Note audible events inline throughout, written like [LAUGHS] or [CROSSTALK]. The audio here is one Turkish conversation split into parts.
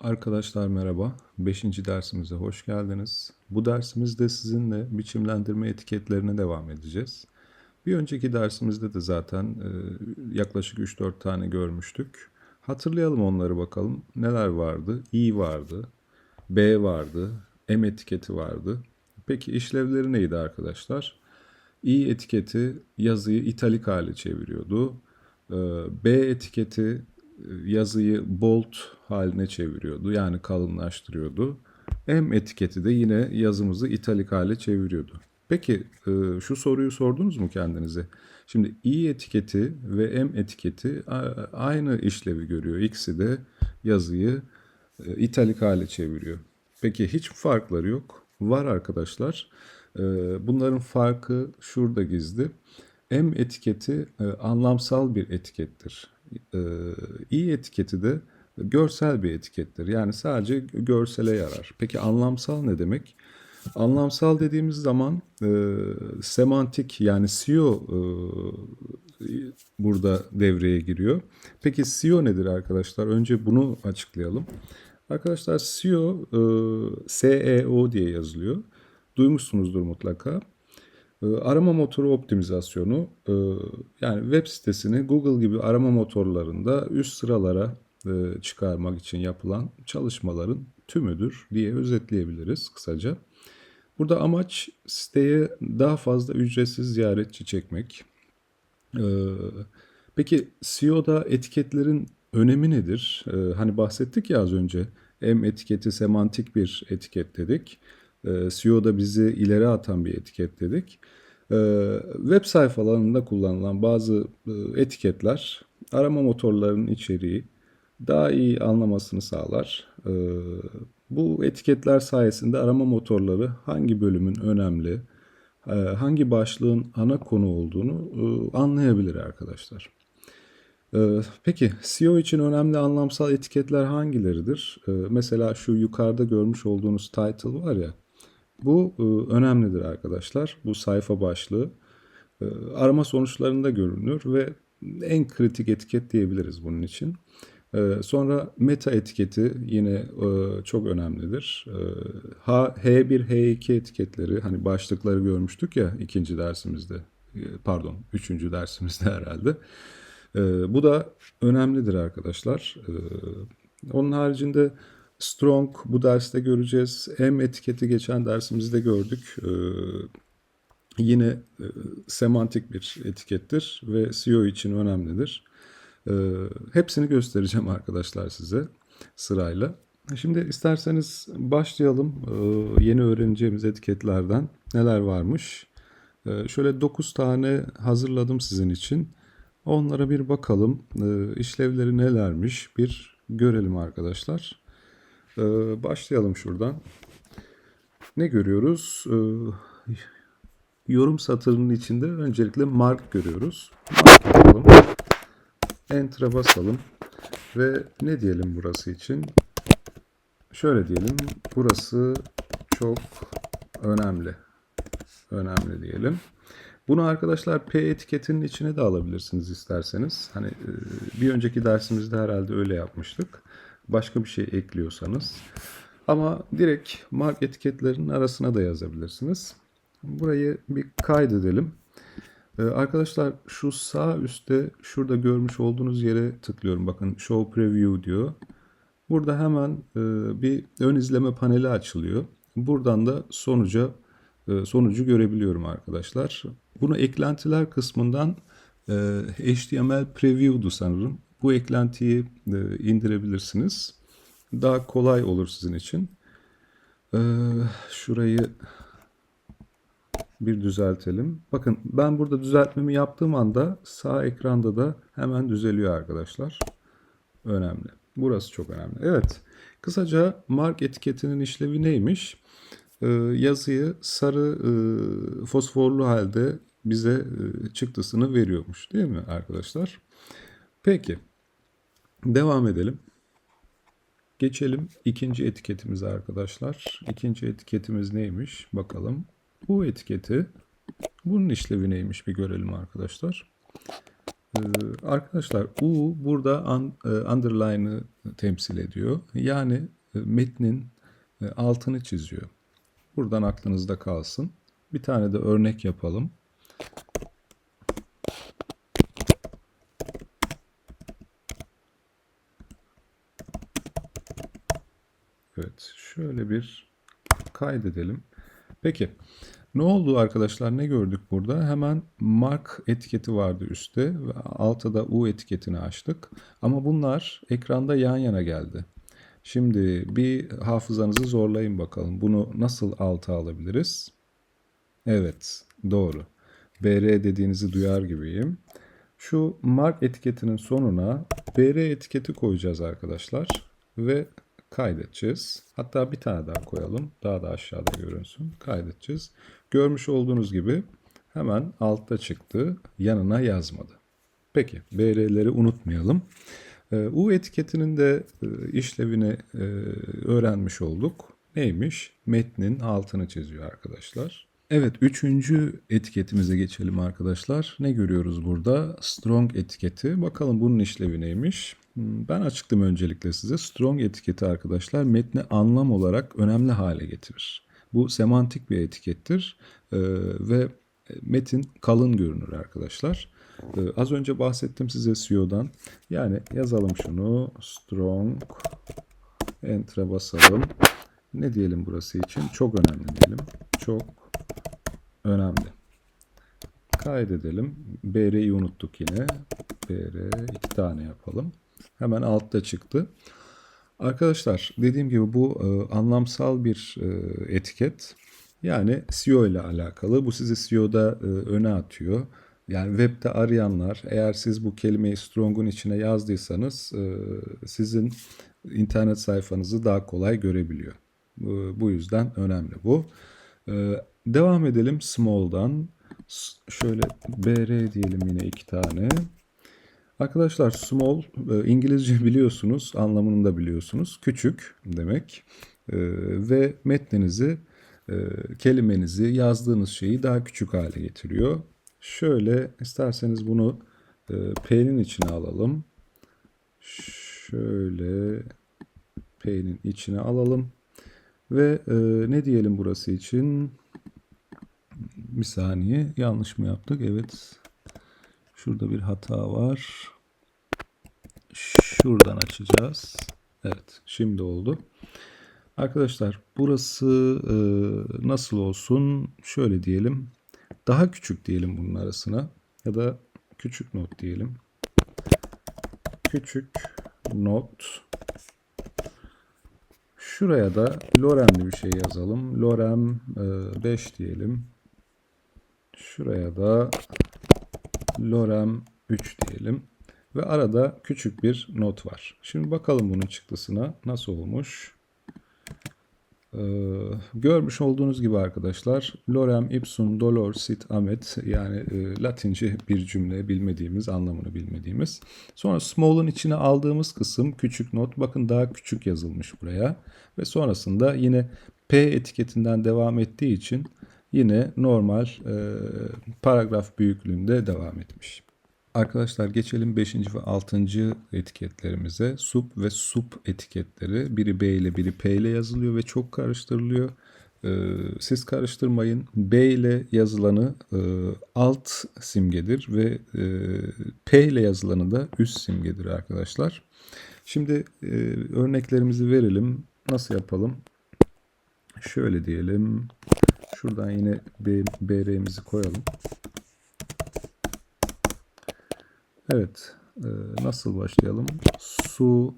Arkadaşlar merhaba. 5. dersimize hoş geldiniz. Bu dersimizde sizinle biçimlendirme etiketlerine devam edeceğiz. Bir önceki dersimizde de zaten e, yaklaşık 3-4 tane görmüştük. Hatırlayalım onları bakalım. Neler vardı? i vardı, b vardı, m etiketi vardı. Peki işlevleri neydi arkadaşlar? i etiketi yazıyı italik hale çeviriyordu. Ee, B etiketi e, yazıyı bold haline çeviriyordu. Yani kalınlaştırıyordu. M etiketi de yine yazımızı italik hale çeviriyordu. Peki e, şu soruyu sordunuz mu kendinize? Şimdi i etiketi ve m etiketi aynı işlevi görüyor. İkisi de yazıyı e, italik hale çeviriyor. Peki hiç farkları yok. Var arkadaşlar. E, Bunların farkı şurada gizli. M etiketi anlamsal bir etikettir. E, i etiketi de görsel bir etikettir. Yani sadece görsele yarar. Peki anlamsal ne demek? Anlamsal dediğimiz zaman e, semantik yani SEO e, burada devreye giriyor. Peki SEO nedir arkadaşlar? Önce bunu açıklayalım. Arkadaşlar SEO, e, SEO diye yazılıyor. Duymuşsunuzdur mutlaka. E, Arama motoru optimizasyonu e, yani web sitesini Google gibi arama motorlarında üst sıralara e, çıkarmak için yapılan çalışmaların tümüdür diye özetleyebiliriz kısaca. Burada amaç siteye daha fazla ücretsiz ziyaretçi çekmek. Ee, peki SEO'da etiketlerin önemi nedir? Ee, hani bahsettik ya az önce. M etiketi semantik bir etiket dedik. Ee, SEO'da bizi ileri atan bir etiket dedik. Ee, web sayfalarında kullanılan bazı e, etiketler arama motorlarının içeriği daha iyi anlamasını sağlar. Ee, bu etiketler sayesinde arama motorları hangi bölümün önemli, e, hangi başlığın ana konu olduğunu e, anlayabilir arkadaşlar. Peki SEO için önemli anlamsal etiketler hangileridir? Mesela şu yukarıda görmüş olduğunuz title var ya, bu e, önemlidir arkadaşlar. Bu sayfa başlığı e, arama sonuçlarında görünür ve en kritik etiket diyebiliriz bunun için. E, Sonra meta etiketi yine çok önemlidir. H, H1, H2 etiketleri hani başlıkları görmüştük ya ikinci dersimizde. Pardon, üçüncü dersimizde [LAUGHS] herhalde. Bu da önemlidir arkadaşlar. Onun haricinde strong bu derste göreceğiz. M etiketi geçen dersimizde gördük. E, Yine e, semantik bir etikettir ve SEO için önemlidir. E, hepsini göstereceğim arkadaşlar size sırayla. Şimdi isterseniz başlayalım e, yeni öğreneceğimiz etiketlerden neler varmış. E, şöyle 9 tane hazırladım sizin için. Onlara bir bakalım. İşlevleri nelermiş bir görelim arkadaşlar. E, başlayalım şuradan. Ne görüyoruz? E, yorum satırının içinde öncelikle mark görüyoruz. Mark yapalım. Enter'a basalım. Ve ne diyelim burası için? Şöyle diyelim. Burası çok önemli. Önemli diyelim. Bunu arkadaşlar P etiketinin içine de alabilirsiniz isterseniz. Hani e, bir önceki dersimizde herhalde öyle yapmıştık. Başka bir şey ekliyorsanız. Ama direkt mark etiketlerinin arasına da yazabilirsiniz. Burayı bir kaydedelim. Ee, arkadaşlar şu sağ üstte şurada görmüş olduğunuz yere tıklıyorum. Bakın Show Preview diyor. Burada hemen e, bir ön izleme paneli açılıyor. Buradan da sonuca e, sonucu görebiliyorum arkadaşlar. Bunu eklentiler kısmından e, HTML Preview'du sanırım. Bu eklentiyi e, indirebilirsiniz. Daha kolay olur sizin için. E, şurayı bir düzeltelim. Bakın ben burada düzeltmemi yaptığım anda sağ ekranda da hemen düzeliyor arkadaşlar. Önemli. Burası çok önemli. Evet. Kısaca mark etiketinin işlevi neymiş? Ee, yazıyı sarı e, fosforlu halde bize e, çıktısını veriyormuş değil mi arkadaşlar? Peki. Devam edelim. Geçelim ikinci etiketimize arkadaşlar. İkinci etiketimiz neymiş? Bakalım. Bu etiketi bunun işlevi neymiş bir görelim arkadaşlar. Ee, arkadaşlar U burada un, e, underline'ı temsil ediyor. Yani e, metnin e, altını çiziyor. Buradan aklınızda kalsın. Bir tane de örnek yapalım. Evet, şöyle bir kaydedelim. Peki, ne oldu arkadaşlar? Ne gördük burada? Hemen mark etiketi vardı üstte ve altta da U etiketini açtık. Ama bunlar ekranda yan yana geldi. Şimdi bir hafızanızı zorlayın bakalım. Bunu nasıl alta alabiliriz? Evet, doğru. BR dediğinizi duyar gibiyim. Şu mark etiketinin sonuna BR etiketi koyacağız arkadaşlar ve kaydedeceğiz. Hatta bir tane daha koyalım. Daha da aşağıda görünsün. Kaydedeceğiz. Görmüş olduğunuz gibi hemen altta çıktı. Yanına yazmadı. Peki BR'leri unutmayalım. Ee, U etiketinin de e, işlevini e, öğrenmiş olduk. Neymiş? Metnin altını çiziyor arkadaşlar. Evet, üçüncü etiketimize geçelim arkadaşlar. Ne görüyoruz burada? Strong etiketi. Bakalım bunun işlevi neymiş? Hmm, Ben açıklayayım öncelikle size. Strong etiketi arkadaşlar metni anlam olarak önemli hale getirir. Bu semantik bir etikettir Ee, ve metin kalın görünür arkadaşlar. Ee, az önce bahsettim size SEO'dan. Yani yazalım şunu. Strong Enter'a basalım. Ne diyelim burası için? Çok önemli diyelim. Çok önemli. Kaydedelim. BR'yi unuttuk yine. BR iki tane yapalım. Hemen altta çıktı. Arkadaşlar dediğim gibi bu e, anlamsal bir e, etiket. Yani SEO ile alakalı. Bu sizi SEO'da e, öne atıyor. Yani webde arayanlar eğer siz bu kelimeyi Strong'un içine yazdıysanız e, sizin internet sayfanızı daha kolay görebiliyor. Bu, bu yüzden önemli bu. E, devam edelim Small'dan. Şöyle BR diyelim yine iki tane. Arkadaşlar small e, İngilizce [LAUGHS] biliyorsunuz, anlamını da biliyorsunuz. Küçük demek. E, ve metninizi, e, kelimenizi, yazdığınız şeyi daha küçük hale getiriyor. Şöyle isterseniz bunu P'nin içine alalım. Şöyle P'nin içine alalım. Ve e, ne diyelim burası için? Bir saniye yanlış mı yaptık? Evet. Şurada bir hata var. Şuradan açacağız. Evet, şimdi oldu. Arkadaşlar, burası e, nasıl olsun? Şöyle diyelim. Daha küçük diyelim bunun arasına. Ya da küçük not diyelim. Küçük not. Şuraya da Lorem'li bir şey yazalım. Lorem e, 5 diyelim. Şuraya da Lorem 3 diyelim. Ve arada küçük bir not var. Şimdi bakalım bunun çıktısına nasıl olmuş. Ee, görmüş olduğunuz gibi arkadaşlar Lorem ipsum dolor sit amet yani e, Latince bir cümle bilmediğimiz anlamını bilmediğimiz. Sonra small'ın içine aldığımız kısım küçük not bakın daha küçük yazılmış buraya ve sonrasında yine P etiketinden devam ettiği için yine normal e, paragraf büyüklüğünde devam etmiş. Arkadaşlar geçelim 5. ve 6. etiketlerimize. Sub ve sub etiketleri biri B ile biri P ile yazılıyor ve çok karıştırılıyor. Ee, siz karıştırmayın. B ile yazılanı e, alt simgedir ve e, P ile yazılanı da üst simgedir arkadaşlar. Şimdi e, örneklerimizi verelim. Nasıl yapalım? Şöyle diyelim. Şuradan yine BR'mizi koyalım. Evet. e, nasıl başlayalım? Su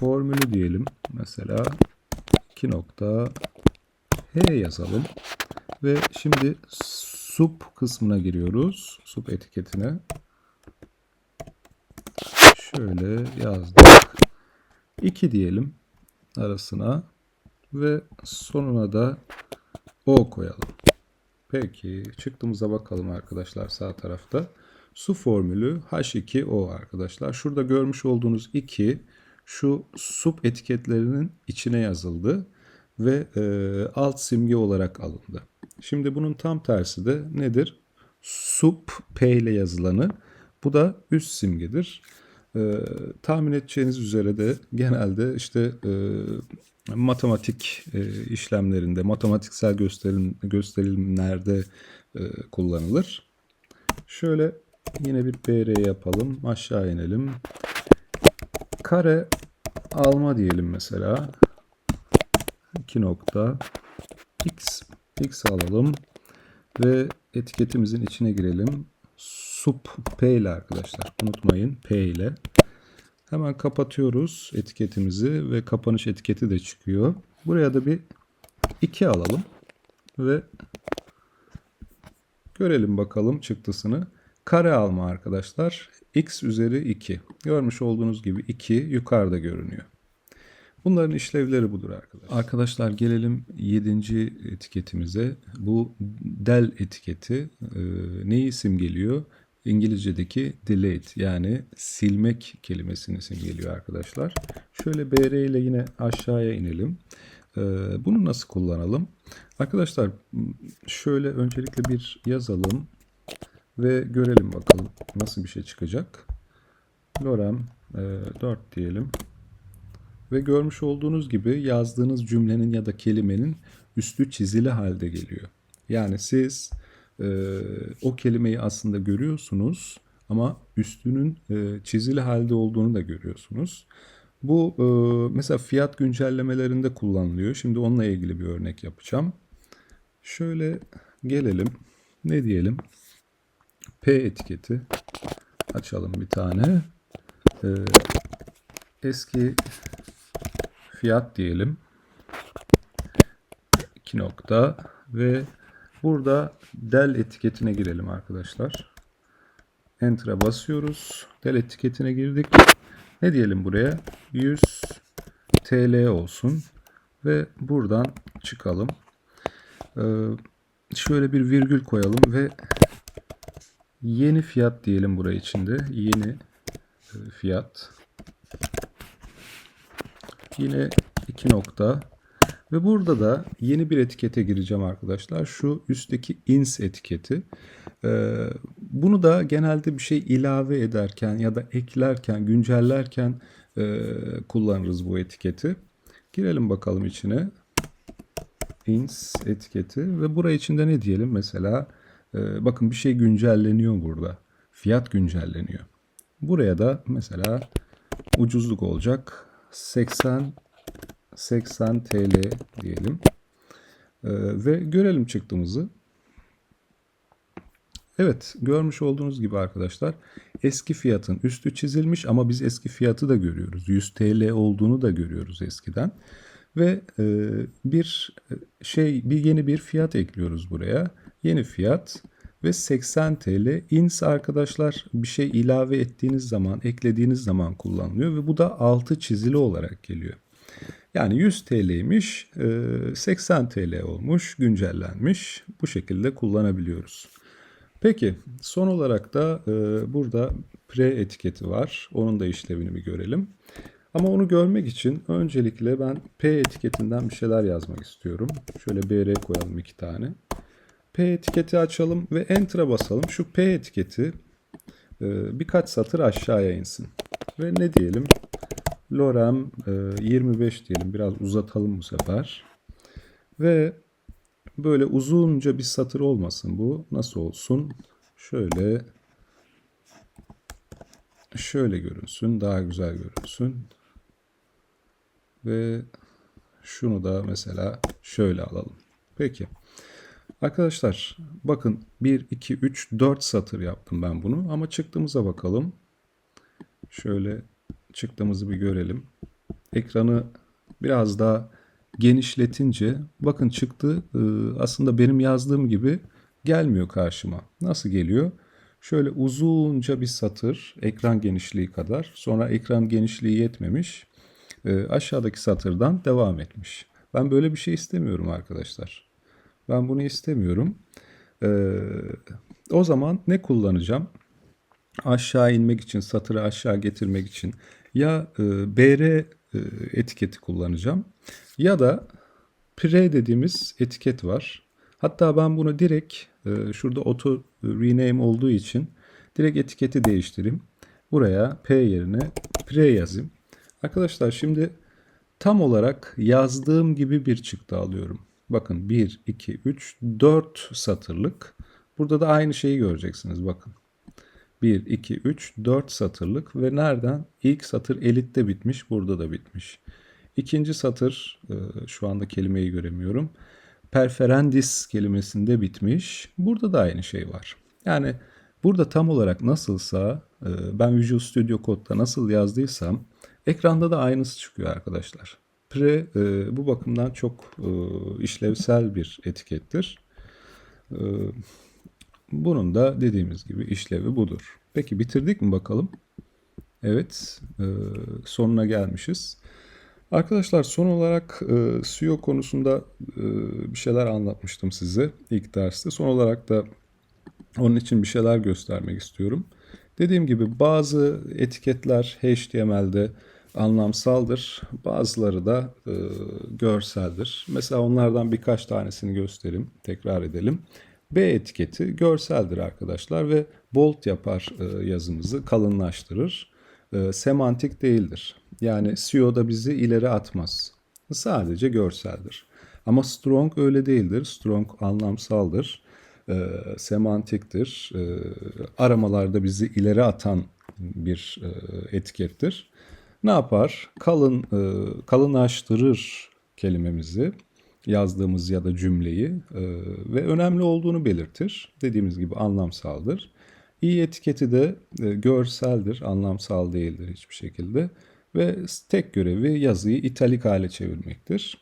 formülü diyelim. Mesela 2 nokta H yazalım. Ve şimdi sub kısmına giriyoruz. Sub etiketine. Şöyle yazdık. 2 diyelim arasına ve sonuna da O koyalım. Peki çıktığımıza bakalım arkadaşlar sağ tarafta. Su formülü H2O arkadaşlar. Şurada görmüş olduğunuz 2 şu sub etiketlerinin içine yazıldı ve e, alt simge olarak alındı. Şimdi bunun tam tersi de nedir? sup P ile yazılanı. Bu da üst simgedir. Ee, tahmin edeceğiniz üzere de genelde işte e, matematik e, işlemlerinde, matematiksel gösterim, gösterimlerde e, kullanılır. Şöyle yine bir BR yapalım. Aşağı inelim. Kare alma diyelim mesela. 2 nokta x x alalım ve etiketimizin içine girelim. Sup P ile arkadaşlar. Unutmayın P ile. Hemen kapatıyoruz etiketimizi ve kapanış etiketi de çıkıyor. Buraya da bir 2 alalım ve görelim bakalım çıktısını. Kare alma arkadaşlar. x üzeri 2. Görmüş olduğunuz gibi 2 yukarıda görünüyor. Bunların işlevleri budur arkadaşlar. Arkadaşlar gelelim 7. etiketimize. Bu del etiketi e, neyi simgeliyor? İngilizce'deki delete yani silmek kelimesini simgeliyor arkadaşlar. Şöyle BR ile yine aşağıya inelim. E, bunu nasıl kullanalım? Arkadaşlar şöyle öncelikle bir yazalım ve görelim bakalım nasıl bir şey çıkacak. Lorem e, 4 diyelim. Ve görmüş olduğunuz gibi yazdığınız cümlenin ya da kelimenin üstü çizili halde geliyor. Yani siz e, o kelimeyi aslında görüyorsunuz ama üstünün e, çizili halde olduğunu da görüyorsunuz. Bu e, mesela fiyat güncellemelerinde kullanılıyor. Şimdi onunla ilgili bir örnek yapacağım. Şöyle gelelim. Ne diyelim? P etiketi. Açalım bir tane. E, eski fiyat diyelim. 2 nokta ve burada del etiketine girelim arkadaşlar. Enter'a basıyoruz. Del etiketine girdik. Ne diyelim buraya? 100 TL olsun ve buradan çıkalım. Ee, şöyle bir virgül koyalım ve yeni fiyat diyelim buraya içinde. Yeni e, fiyat. Yine iki nokta. Ve burada da yeni bir etikete gireceğim arkadaşlar. Şu üstteki ins etiketi. Ee, bunu da genelde bir şey ilave ederken ya da eklerken, güncellerken e, kullanırız bu etiketi. Girelim bakalım içine. ins etiketi ve buraya içinde ne diyelim mesela e, bakın bir şey güncelleniyor burada. Fiyat güncelleniyor. Buraya da mesela ucuzluk olacak. 80 80 TL diyelim. Ee, ve görelim çıktığımızı. Evet görmüş olduğunuz gibi arkadaşlar eski fiyatın üstü çizilmiş ama biz eski fiyatı da görüyoruz. 100 TL olduğunu da görüyoruz eskiden. Ve e, bir şey bir yeni bir fiyat ekliyoruz buraya. Yeni fiyat ve 80 TL. ins arkadaşlar bir şey ilave ettiğiniz zaman, eklediğiniz zaman kullanılıyor ve bu da altı çizili olarak geliyor. Yani 100 TL'ymiş, 80 TL olmuş, güncellenmiş. Bu şekilde kullanabiliyoruz. Peki son olarak da e, burada pre etiketi var. Onun da işlevini bir görelim. Ama onu görmek için öncelikle ben P etiketinden bir şeyler yazmak istiyorum. Şöyle BR koyalım iki tane. P etiketi açalım ve Enter'a basalım. Şu P etiketi e, birkaç satır aşağıya insin. Ve ne diyelim? Lorem 25 e, diyelim. Biraz uzatalım bu sefer. Ve böyle uzunca bir satır olmasın bu. Nasıl olsun? Şöyle şöyle görünsün. Daha güzel görünsün. Ve şunu da mesela şöyle alalım. Peki. Arkadaşlar bakın 1, 2, 3, 4 satır yaptım ben bunu. Ama çıktığımıza bakalım. Şöyle çıktığımızı bir görelim. Ekranı biraz daha genişletince bakın çıktı e, aslında benim yazdığım gibi gelmiyor karşıma. Nasıl geliyor? Şöyle uzunca bir satır ekran genişliği kadar sonra ekran genişliği yetmemiş e, aşağıdaki satırdan devam etmiş. Ben böyle bir şey istemiyorum arkadaşlar. Ben bunu istemiyorum. Ee, o zaman ne kullanacağım? Aşağı inmek için, satırı aşağı getirmek için ya e, BR e, etiketi kullanacağım ya da pre dediğimiz etiket var. Hatta ben bunu direkt e, şurada auto rename olduğu için direkt etiketi değiştireyim. Buraya P yerine pre yazayım. Arkadaşlar şimdi tam olarak yazdığım gibi bir çıktı alıyorum. Bakın 1, 2, 3, 4 satırlık. Burada da aynı şeyi göreceksiniz bakın. 1, 2, 3, 4 satırlık ve nereden? İlk satır elitte bitmiş, burada da bitmiş. İkinci satır, e, şu anda kelimeyi göremiyorum. Perferendis kelimesinde bitmiş. Burada da aynı şey var. Yani burada tam olarak nasılsa e, ben Visual Studio Code'da nasıl yazdıysam ekranda da aynısı çıkıyor arkadaşlar. Pre e, bu bakımdan çok işlevsel bir etikettir. Bunun da dediğimiz gibi işlevi budur. Peki bitirdik mi bakalım? Evet, e, sonuna gelmişiz. Arkadaşlar son olarak e, SEO konusunda e, bir şeyler anlatmıştım size ilk derste. Son olarak da onun için bir şeyler göstermek istiyorum. Dediğim gibi bazı etiketler HTML'de anlamsaldır. Bazıları da e, görseldir. Mesela onlardan birkaç tanesini göstereyim, tekrar edelim. B etiketi görseldir arkadaşlar ve bold yapar e, yazımızı, kalınlaştırır. E, semantik değildir. Yani SEO'da bizi ileri atmaz. Sadece görseldir. Ama strong öyle değildir. Strong anlamsaldır. E, semantiktir. E, aramalarda bizi ileri atan bir e, etikettir. Ne yapar? Kalın e, kalınlaştırır kelimemizi yazdığımız ya da cümleyi e, ve önemli olduğunu belirtir. Dediğimiz gibi anlamsaldır. İyi etiketi de e, görseldir, anlamsal değildir hiçbir şekilde ve tek görevi yazıyı italik hale çevirmektir.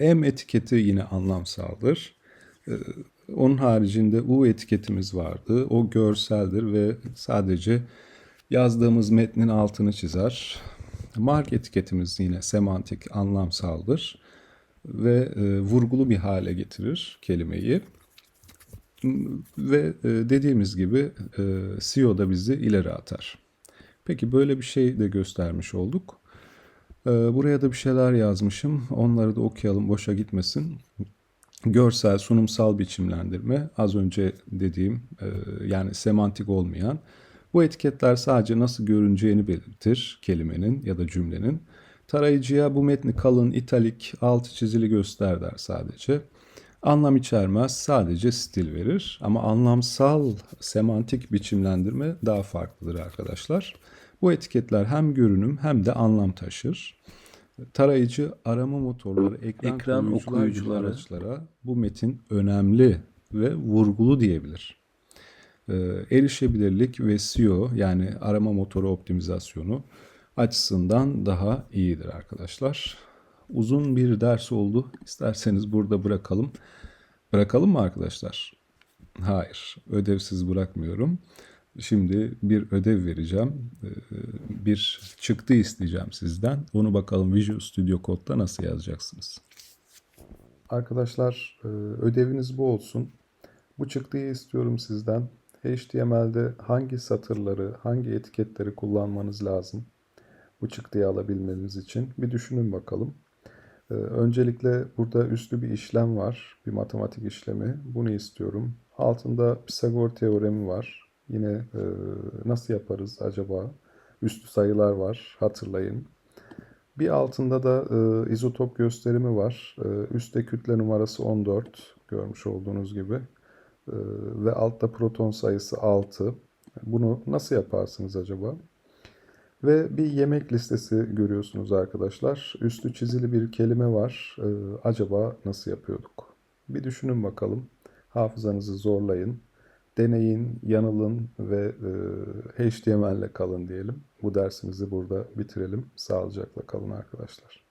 E, M etiketi yine anlamsaldır. E, onun haricinde U etiketimiz vardı. O görseldir ve sadece yazdığımız metnin altını çizer. Mark etiketimiz yine semantik, anlamsaldır ve e, vurgulu bir hale getirir kelimeyi. Ve e, dediğimiz gibi e, SEO da bizi ileri atar. Peki böyle bir şey de göstermiş olduk. E, buraya da bir şeyler yazmışım. Onları da okuyalım boşa gitmesin. Görsel, sunumsal biçimlendirme az önce dediğim e, yani semantik olmayan. Bu etiketler sadece nasıl görüneceğini belirtir kelimenin ya da cümlenin. Tarayıcıya bu metni kalın, italik, altı çizili göster der sadece. Anlam içermez, sadece stil verir. Ama anlamsal, semantik biçimlendirme daha farklıdır arkadaşlar. Bu etiketler hem görünüm hem de anlam taşır. Tarayıcı, arama motorları, ekran, ekran okuyucuları araçlara bu metin önemli ve vurgulu diyebilir. Ee, erişebilirlik ve SEO yani arama motoru optimizasyonu açısından daha iyidir arkadaşlar. Uzun bir ders oldu. İsterseniz burada bırakalım. Bırakalım mı arkadaşlar? Hayır, ödevsiz bırakmıyorum. Şimdi bir ödev vereceğim. Ee, bir çıktı isteyeceğim sizden. Onu bakalım Visual Studio Code'da nasıl yazacaksınız? Arkadaşlar e, ödeviniz bu olsun. Bu çıktıyı istiyorum sizden. HTML'de hangi satırları, hangi etiketleri kullanmanız lazım? Bu çıktıyı alabilmeniz için bir düşünün bakalım. Ee, öncelikle burada üstlü bir işlem var. Bir matematik işlemi. Bunu istiyorum. Altında Pisagor teoremi var. Yine e, nasıl yaparız acaba? Üstlü sayılar var. Hatırlayın. Bir altında da e, izotop gösterimi var. E, üstte kütle numarası 14 görmüş olduğunuz gibi. E, ve altta proton sayısı 6. Bunu nasıl yaparsınız acaba? Ve bir yemek listesi görüyorsunuz arkadaşlar. Üstü çizili bir kelime var. Ee, acaba nasıl yapıyorduk? Bir düşünün bakalım. Hafızanızı zorlayın. Deneyin, yanılın ve e, HTML ile kalın diyelim. Bu dersimizi burada bitirelim. Sağlıcakla kalın arkadaşlar.